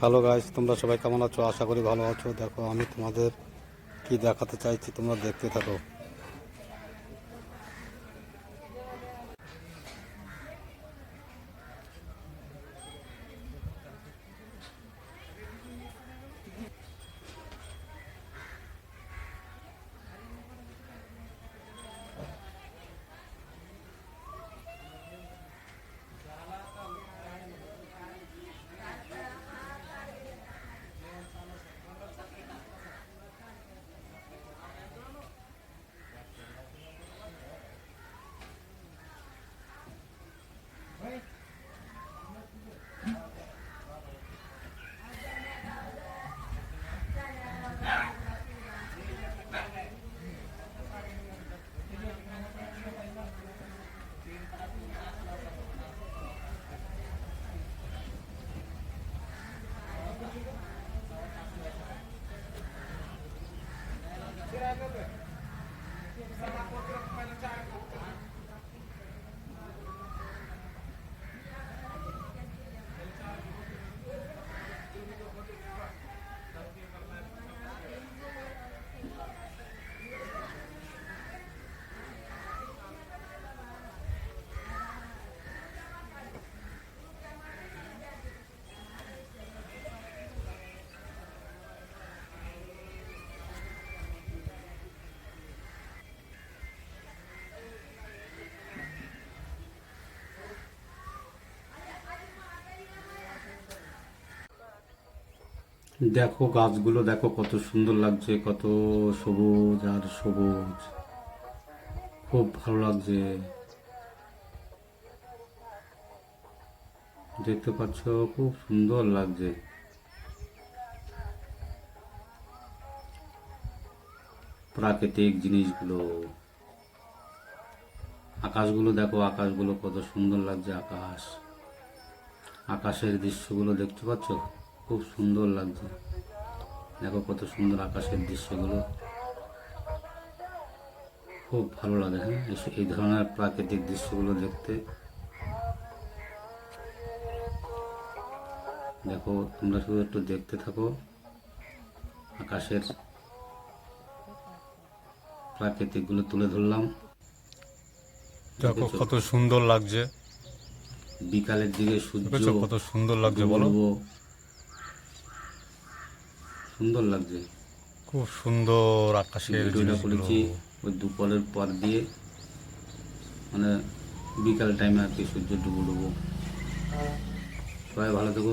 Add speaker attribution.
Speaker 1: Hello guys তোমরা সবাই কেমন আছো? আশা করি ভালো আছো। দেখো, আমি তোমাদের কি দেখাতে চাইছি তোমরা দেখতে থাকো। দেখো গাছগুলো, দেখো কত সুন্দর লাগছে, কত সবুজ আর সবুজ। খুব ভালো লাগছে। দেখতে পাচ্ছ, খুব সুন্দর লাগছে। প্রাকৃতিক জিনিসগুলো। আকাশগুলো, দেখো আকাশগুলো কত সুন্দর লাগছে, আকাশ। আকাশের দৃশ্যগুলো দেখতে পাচ্ছ? খুব সুন্দর লাগছে। দেখো কত সুন্দর আকাশের দৃশ্যগুলো। খুব ভালো লাগে হ্যাঁ? এই- ধরনের প্রাকৃতিক দৃশ্যগুলো দেখতে। দেখো তোমরা শুধু একটু দেখতে থাকো আকাশের প্রাকৃতিকগুলো তুলে ধরলাম।
Speaker 2: দেখো কত সুন্দর লাগছে।
Speaker 1: বিকালের দিকে সূর্য
Speaker 2: কত সুন্দর লাগছে বলো।
Speaker 1: ডুবো। সুন্দর লাগছে।
Speaker 2: খুব সুন্দর আকাশের
Speaker 1: ভিডিওটা করেছি ওই দুপুরের পর দিয়ে মানে বিকাল টাইমে আর কি সূর্য ডুবো ডুবো। সবাই ভালো থেকো।